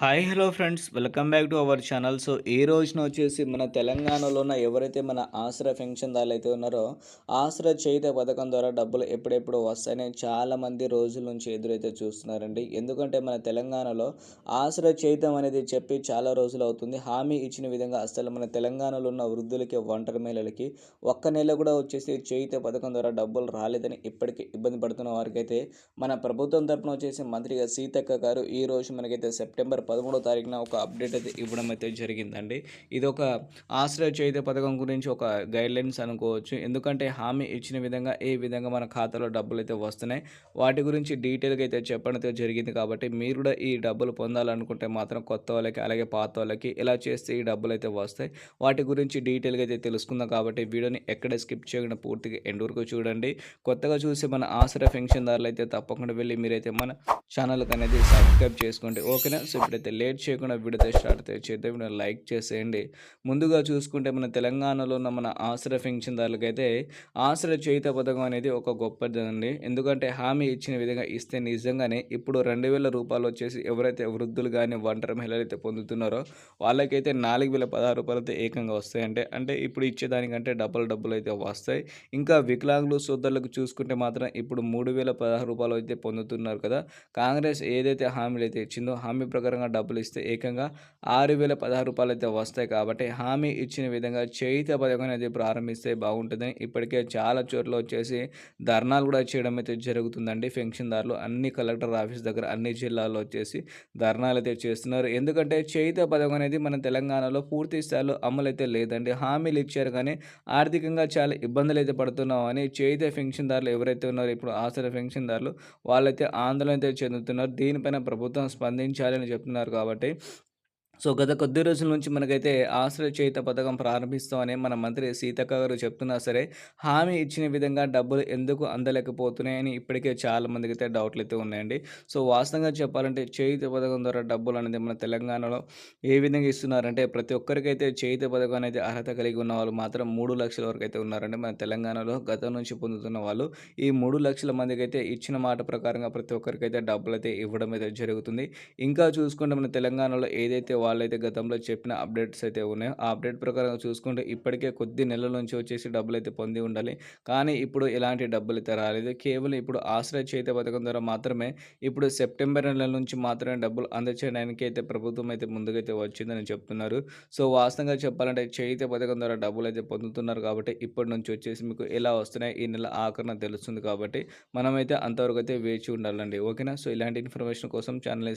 Hi hello friends. Welcome back to our channel. So ఈ రోజున వచ్చేసి మన తెలంగాణలో ఉన్న ఎవరైతే మన ఆశ్రయ పెన్షన్దారులు అయితే ఉన్నారో ఆసరా చేత పథకం ద్వారా డబ్బులు ఎప్పుడెప్పుడు వస్తాయని చాలామంది రోజుల నుంచి ఎదురైతే చూస్తున్నారండి. ఎందుకంటే మన తెలంగాణలో ఆసరా చేతం అనేది చెప్పి చాలా రోజులు అవుతుంది. హామీ ఇచ్చిన విధంగా అసలు మన తెలంగాణలో ఉన్న వృద్ధులకి ఒంటరి మహిళలకి ఒక్క నెల కూడా వచ్చేసి చేయిత పథకం ద్వారా డబ్బులు రాలేదని ఇప్పటికీ ఇబ్బంది పడుతున్న వారికైతే మన ప్రభుత్వం తరపున వచ్చేసి మంత్రిగా సీతక్క గారు ఈ రోజు మనకైతే సెప్టెంబర్ పదమూడో తారీఖున ఒక అప్డేట్ అయితే ఇవ్వడం అయితే జరిగిందండి. ఇది ఒక ఆశ్రయ చేయుత పథకం గురించి ఒక గైడ్లైన్స్ అనుకోవచ్చు. ఎందుకంటే హామీ ఇచ్చిన విధంగా ఏ విధంగా మన ఖాతాలో డబ్బులు అయితే వస్తున్నాయి వాటి గురించి డీటెయిల్గా అయితే చెప్పడం అయితే జరిగింది కాబట్టి మీరు కూడా ఈ డబ్బులు పొందాలనుకుంటే మాత్రం కొత్త వాళ్ళకి అలాగే పాత వాళ్ళకి ఎలా చేస్తే ఈ డబ్బులు అయితే వస్తాయి వాటి గురించి డీటెయిల్గా అయితే తెలుసుకుందాం కాబట్టి వీడియోని ఎక్కడ స్కిప్ చేయకుండా పూర్తిగా ఎండ్ వరకు చూడండి. కొత్తగా చూసి మన ఆశ్రయ పెన్షన్దారులు అయితే తప్పకుండా వెళ్ళి మీరైతే మన ఛానల్కి అనేది సబ్స్క్రైబ్ చేసుకోండి. ఓకేనా? సో అయితే లేట్ చేయకుండా వీడియో స్టార్ట్ చేద్దాం. వీడియో లైక్ చేసేయండి. ముందుగా చూసుకుంటే మన తెలంగాణలో ఉన్న మన ఆశ్రయ పెన్షన్దారులకైతే ఆశ్రయ చేయుత పథకం అనేది ఒక గొప్పదండి. ఎందుకంటే హామీ ఇచ్చిన విధంగా ఇస్తే నిజంగానే ఇప్పుడు రెండు వేల రూపాయలు వచ్చేసి ఎవరైతే వృద్ధులు కానీ ఒంటరి మహిళలు అయితే పొందుతున్నారో వాళ్ళకైతే నాలుగు వేల పదహారు రూపాయలు అయితే ఏకంగా వస్తాయంటే అంటే ఇప్పుడు ఇచ్చేదానికంటే డబ్బులు డబ్బులు అయితే వస్తాయి. ఇంకా వికలాంగులు సోదరులకు చూసుకుంటే మాత్రం ఇప్పుడు మూడు వేల పదహారు రూపాయలు అయితే పొందుతున్నారు కదా. కాంగ్రెస్ ఏదైతే హామీలు అయితే ఇచ్చిందో హామీ ప్రకారంగా డబ్బులు ఇస్తే ఏకంగా ఆరు వేల పదహారు రూపాయలు అయితే వస్తాయి కాబట్టి హామీ ఇచ్చిన విధంగా చేయిత పథకం అనేది ప్రారంభిస్తే బాగుంటుందని ఇప్పటికే చాలా చోట్ల వచ్చేసి ధర్నాలు కూడా చేయడం అయితే జరుగుతుందండి. పెన్షన్దారులు అన్ని కలెక్టర్ ఆఫీస్ దగ్గర అన్ని జిల్లాల్లో వచ్చేసి ధర్నాలు అయితే చేస్తున్నారు. ఎందుకంటే చేయిత పథకం అనేది మన తెలంగాణలో పూర్తి స్థాయిలో అమలు అయితే లేదండి. హామీలు ఇచ్చారు కానీ ఆర్థికంగా చాలా ఇబ్బందులు అయితే పడుతున్నామని చేయిత పెన్షన్దారులు ఎవరైతే ఉన్నారో ఇప్పుడు ఆసర పెన్షన్దారులు వాళ్ళైతే ఆందోళన అయితే చెందుతున్నారు. దీనిపైన ప్రభుత్వం స్పందించాలని చెప్తున్నారు. కాబట్టి సో గత కొద్ది రోజుల నుంచి మనకైతే ఆశ్రయ చేత పథకం ప్రారంభిస్తామని మన మంత్రి సీతక్క గారు చెప్తున్నా సరే హామీ ఇచ్చిన విధంగా డబ్బులు ఎందుకు అందలేకపోతున్నాయని ఇప్పటికే చాలా మందికి అయితే డౌట్లు అయితే ఉన్నాయండి. సో వాస్తవంగా చెప్పాలంటే చేయిత పథకం ద్వారా డబ్బులు అనేది మన తెలంగాణలో ఏ విధంగా ఇస్తున్నారంటే ప్రతి ఒక్కరికైతే చేయిత పథకం అనేది అర్హత కలిగి ఉన్న వాళ్ళు మాత్రం మూడు లక్షల వరకు అయితే ఉన్నారండి మన తెలంగాణలో గతం నుంచి పొందుతున్న వాళ్ళు. ఈ మూడు లక్షల మందికి అయితే ఇచ్చిన మాట ప్రకారంగా ప్రతి ఒక్కరికైతే డబ్బులు అయితే ఇవ్వడం అయితే జరుగుతుంది. ఇంకా చూసుకుంటే మన తెలంగాణలో ఏదైతే వాళ్ళైతే గతంలో చెప్పిన అప్డేట్స్ అయితే ఉన్నాయి. ఆ అప్డేట్ ప్రకారం చూసుకుంటే ఇప్పటికే కొద్ది నెలల నుంచి వచ్చేసి డబ్బులు అయితే పొంది ఉండాలి. కానీ ఇప్పుడు ఎలాంటి డబ్బులు అయితే రాలేదు. కేవలం ఇప్పుడు ఆశ్రయ చేత పథకం ద్వారా మాత్రమే ఇప్పుడు సెప్టెంబర్ నెల నుంచి మాత్రమే డబ్బులు అందచేయడానికి అయితే ప్రభుత్వం అయితే ముందుకైతే వచ్చిందని చెప్తున్నారు. సో వాస్తవంగా చెప్పాలంటే చేయిత పథకం ద్వారా డబ్బులు అయితే పొందుతున్నారు కాబట్టి ఇప్పటి నుంచి వచ్చేసి మీకు ఎలా వస్తున్నాయి? ఈ నెల ఆఖరణ తెలుస్తుంది కాబట్టి మనమైతే అంతవరకు అయితే వేచి ఉండాలండి. ఓకేనా? సో ఇలాంటి ఇన్ఫర్మేషన్ కోసం ఛానల్